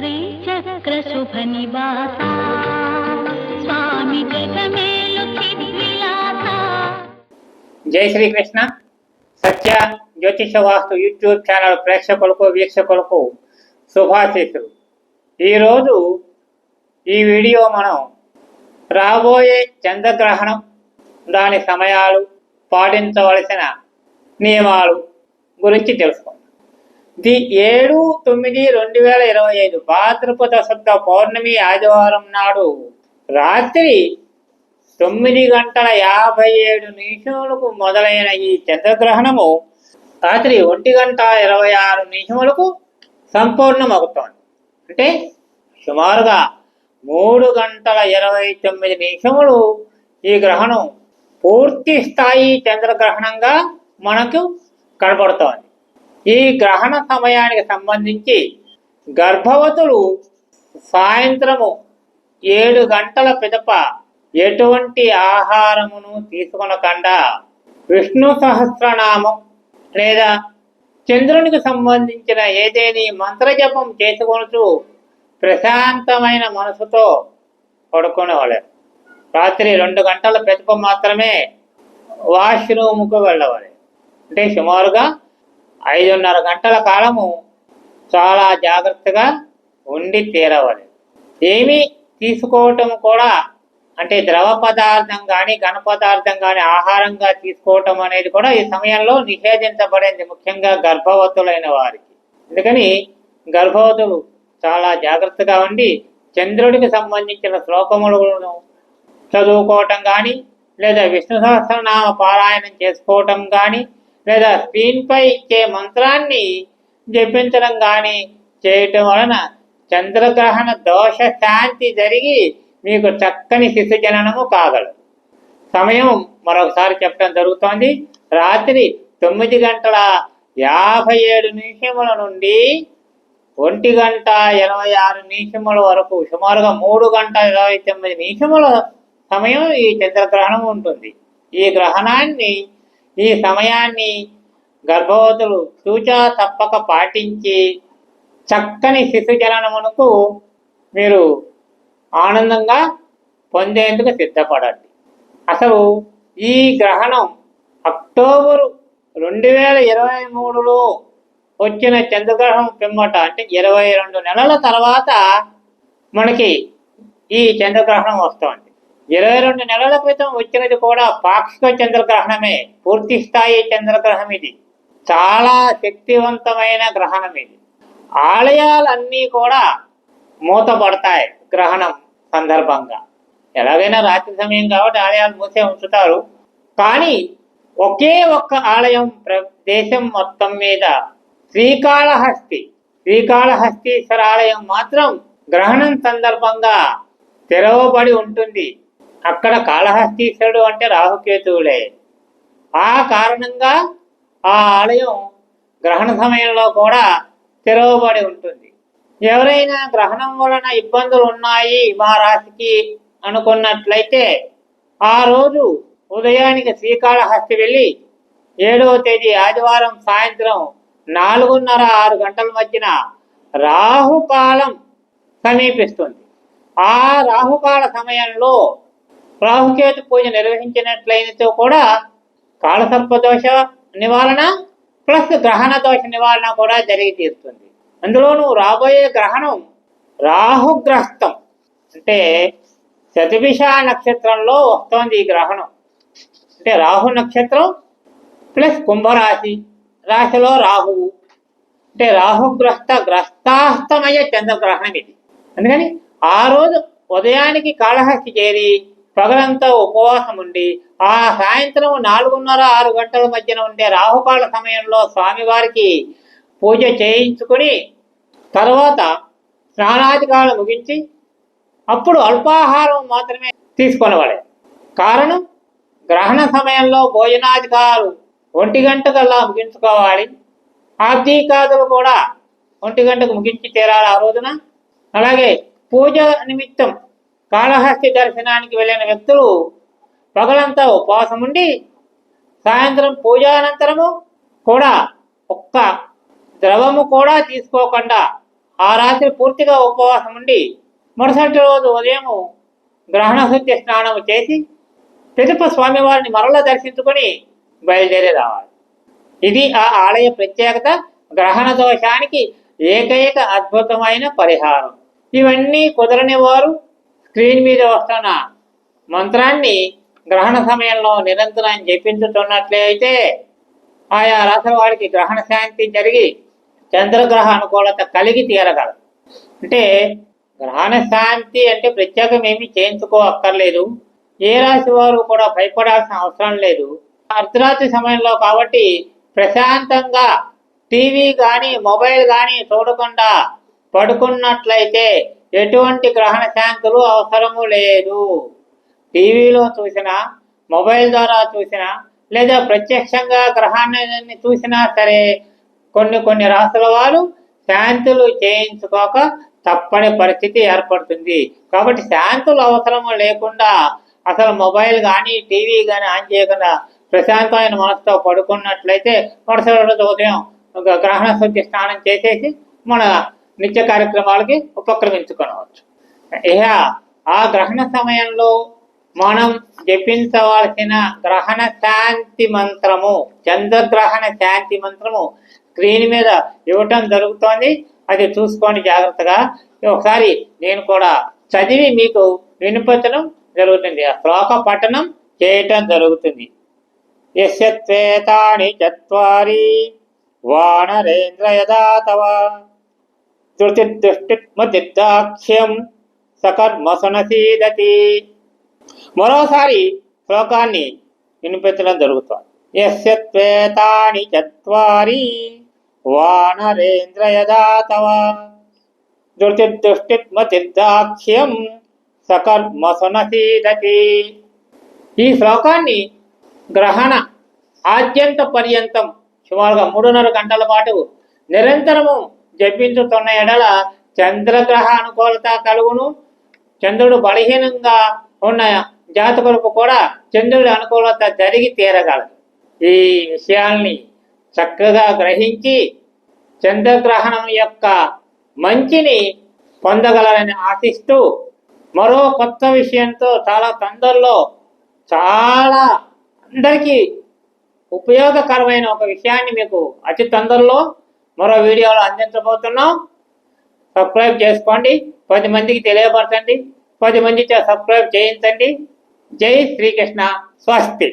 శ్రీచక్రశుభనివాస స్వామి జై శ్రీకృష్ణ. సత్య జ్యోతిష వాస్తు YouTube channel ప్రేక్షకులకు వీక్షకులకు శుభాశీస్సులు. ఈరోజు ఈ వీడియో మనం రాబోయే చంద్రగ్రహణం దాని సమయాలు పాటించవలసిన నియమాలు గురించి తెలుసుకుందాం. ది ఏడు తొమ్మిది రెండు వేల ఇరవై ఐదు భాద్రపద శుద్ధ పౌర్ణమి ఆదివారం నాడు రాత్రి తొమ్మిది గంటల యాభై ఏడు నిమిషములకు మొదలైన ఈ చంద్రగ్రహణము రాత్రి ఒంటి గంట ఇరవై ఆరు నిమిషములకు సంపూర్ణమవుతోంది. అంటే సుమారుగా మూడు గంటల ఇరవై తొమ్మిది నిమిషములు ఈ గ్రహణం పూర్తి స్థాయి చంద్రగ్రహణంగా మనకు కనబడుతోంది ఈ గ్రహణ సమయానికి సంబంధించి గర్భవతులు సాయంత్రము ఏడు గంటల పిదప ఎటువంటి ఆహారమును తీసుకొనకుండా విష్ణు సహస్రనామం లేదా చంద్రునికి సంబంధించిన ఏదేని మంత్రజపం చేసుకొనుచు ప్రశాంతమైన మనసుతో పడుకునేవాళ్ళు. రాత్రి రెండు గంటల పిదప మాత్రమే వాష్రూమ్కు వెళ్ళవాలి. అంటే సుమారుగా ఐదున్నర గంటల కాలము చాలా జాగ్రత్తగా ఉండి తీరవాలి. ఏమీ తీసుకోవటం కూడా అంటే ద్రవ పదార్థం కానీ ఘన పదార్థం కానీ ఆహారంగా తీసుకోవటం అనేది కూడా ఈ సమయంలో నిషేధించబడింది ముఖ్యంగా గర్భవతులైన వారికి. అందుకని గర్భవతులు చాలా జాగ్రత్తగా ఉండి చంద్రుడికి సంబంధించిన శ్లోకములను చదువుకోవటం కానీ లేదా విష్ణు సహస్రనామ పారాయణం చేసుకోవటం కానీ లేదా స్క్రీన్పై ఇచ్చే మంత్రాన్ని జపించడం కానీ చేయటం వలన చంద్రగ్రహణ దోష శాంతి జరిగి మీకు చక్కని శిశు జననము కాగలదు. సమయం మరొకసారి చెప్పడం జరుగుతోంది. రాత్రి తొమ్మిది గంటల యాభై ఏడు నిమిషముల నుండి ఒంటి గంట ఇరవై ఆరు నిమిషముల వరకు సుమారుగా మూడు గంటల ఇరవై తొమ్మిది నిమిషముల సమయం ఈ చంద్రగ్రహణం ఉంటుంది. ఈ గ్రహణాన్ని ఈ సమయాన్ని గర్భవతులు సూచా తప్పక పాటించి చక్కని శిశుజలనమునకు మీరు ఆనందంగా పొందేందుకు సిద్ధపడండి. అసలు ఈ గ్రహణం అక్టోబరు రెండు వేల ఇరవై మూడులో వచ్చిన చంద్రగ్రహణం పిమ్మట అంటే ఇరవై రెండు నెలల తర్వాత మనకి ఈ చంద్రగ్రహణం వస్తుంది. ఇరవై రెండు నెలల క్రితం వచ్చినది కూడా పాక్షిక చంద్రగ్రహణమే పూర్తి స్థాయి చంద్రగ్రహం ఇది చాలా శక్తివంతమైన గ్రహణం ఇది ఆలయాలన్నీ కూడా మూతపడతాయి గ్రహణం సందర్భంగా. ఎలాగైనా రాత్రి సమయం కాబట్టి ఆలయాలు మూసే ఉంచుతారు. కానీ ఒకే ఒక్క ఆలయం ప్ర- దేశం మొత్తం మీద శ్రీకాళహస్తి శ్రీకాళహస్తీశ్వర ఆలయం మాత్రం గ్రహణం సందర్భంగా తెరవబడి ఉంటుంది. అక్కడ కాళహస్తీశ్వరుడు అంటే రాహుకేతువులే. ఆ కారణంగా ఆ ఆలయం గ్రహణ సమయంలో కూడా తెరవబడి ఉంటుంది. ఎవరైనా గ్రహణం వలన ఇబ్బందులు ఉన్నాయి మా రాశికి అనుకున్నట్లయితే ఆ రోజు ఉదయానికి శ్రీకాళహస్తి వెళ్ళి ఏడవ తేదీ ఆదివారం సాయంత్రం నాలుగున్నర ఆరు గంటల మధ్యన రాహుకాలం సమీపిస్తుంది. ఆ రాహుకాల సమయంలో రాహుకేతు పూజ నిర్వహించినట్లయినతో కూడా కాలసర్పదోష నివారణ ప్లస్ గ్రహణ దోష నివారణ కూడా జరిగి తీరుతుంది. అందులోనూ రాబోయే గ్రహణం రాహుగ్రస్తం. అంటే శతభిష నక్షత్రంలో వస్తోంది ఈ గ్రహణం. అంటే రాహు నక్షత్రం ప్లస్ కుంభరాశి రాశిలో రాహువు. అంటే రాహుగ్రస్త గ్రస్తాస్తమయ చంద్రగ్రహణం ఇది. అందుకని ఆ రోజు ఉదయానికి కాళహస్తి చేరి పగలంతా ఉపవాసం ఉండి ఆ సాయంత్రం నాలుగున్నర ఆరు గంటల మధ్యన ఉండే రాహుకాల సమయంలో స్వామివారికి పూజ చేయించుకొని తర్వాత స్నానాధికాలు ముగించి అప్పుడు అల్పాహారం మాత్రమే తీసుకొనవాలి. కారణం గ్రహణ సమయంలో భోజనాధికారులు ఒంటి గంటకల్లా ముగించుకోవాలి. ఆబ్దీకాదులు కూడా ఒంటి గంటకు ముగించి తీరాలి ఆ రోజున. అలాగే పూజ నిమిత్తం కాళహస్తి దర్శనానికి వెళ్ళిన వ్యక్తులు పగలంతా ఉపవాసం ఉండి సాయంత్రం పూజానంతరము కూడా ఒక్క ద్రవము కూడా తీసుకోకుండా ఆ రాత్రి పూర్తిగా ఉపవాసం ఉండి మరుసటి రోజు ఉదయం గ్రహణ శుద్ధి స్నానం చేసి పిదప స్వామివారిని మరలా దర్శించుకొని బయలుదేరి రావాలి. ఇది ఆ ఆలయ ప్రత్యేకత గ్రహణ దోషానికి ఏకైక అద్భుతమైన పరిహారం. ఇవన్నీ కుదరని వారు స్క్రీన్ మీద వస్తున్న మంత్రాన్ని గ్రహణ సమయంలో నిరంతరం జపించుతున్నట్లయితే ఆయా రాశుల వాడికి గ్రహణ శాంతి జరిగి చంద్రగ్రహ అనుకూలత కలిగి తీరగలదు అంటే గ్రహణ శాంతి అంటే ప్రత్యేకం ఏమీ చేయించుకోక్కర్లేదు ఏ రాశి వారు కూడా భయపడాల్సిన అవసరం లేదు. అర్ధరాత్రి సమయంలో కాబట్టి ప్రశాంతంగా టీవీ కానీ మొబైల్ కానీ చూడకుండా పడుకున్నట్లయితే ఎటువంటి గ్రహణ శాంతులు అవసరము లేదు. టీవీలో చూసినా మొబైల్ ద్వారా చూసినా లేదా ప్రత్యక్షంగా గ్రహాన్ని చూసినా సరే కొన్ని కొన్ని రాసుల వారు శాంతులు చేయించుకోక తప్పని పరిస్థితి ఏర్పడుతుంది. కాబట్టి శాంతులు అవసరము లేకుండా అసలు మొబైల్ కానీ టీవీ కానీ ఆన్ చేయకుండా ప్రశాంతమైన మనసుతో పడుకున్నట్లయితే మరుసటి రోజు ఉదయం గ్రహణ శుద్ధి స్నానం చేసేసి మన నిత్య కార్యక్రమాలకి ఉపక్రమించుకోవచ్చు ఇక ఆ గ్రహణ సమయంలో మనం జపించవలసిన గ్రహణ శాంతి మంత్రము చంద్రగ్రహణ శాంతి మంత్రము స్క్రీన్ మీద ఇవ్వటం జరుగుతోంది. అది చూసుకోండి జాగ్రత్తగా. ఒకసారి నేను కూడా చదివి మీకు వినిపించడం జరుగుతుంది. ఆ శ్లోక పఠనం చేయటం జరుగుతుంది. యశ్వేతాని చత్వారి వానరేంద్ర యదా తవ ధృతిదుష్టిమతిద్దాఖ్యం సకర్మసనసీదతి మరోసారి శ్లోకాన్ని వినిపించడం జరుగుతుంది. యశ్వేతాని చత్వారి వానరేంద్ర యదా తవ సకర్మసనసీదతి ఈ శ్లోకాన్ని గ్రహణ ఆద్యంత పర్యంతం సుమారుగా మూడున్నర గంటల పాటు నిరంతరము జపించుతున్న ఎడల చంద్రగ్రహ అనుకూలత కలుగును. చంద్రుడు బలహీనంగా ఉన్న జాతకులకు కూడా చంద్రుడి అనుకూలత జరిగి తీరగలదు. ఈ విషయాల్ని చక్కగా గ్రహించి చంద్రగ్రహణం యొక్క మంచిని పొందగలరని ఆశిస్తూ మరో కొత్త విషయంతో చాలా తొందరలో చాలా అందరికీ ఉపయోగకరమైన ఒక విషయాన్ని మీకు అతి తొందరలో మరో వీడియోలో అందించబోతున్నాం. సబ్స్క్రైబ్ చేసుకోండి. పది మందికి తెలియపరచండి. పది మందితో సబ్స్క్రైబ్ చేయించండి. జై శ్రీకృష్ణ. స్వస్తి.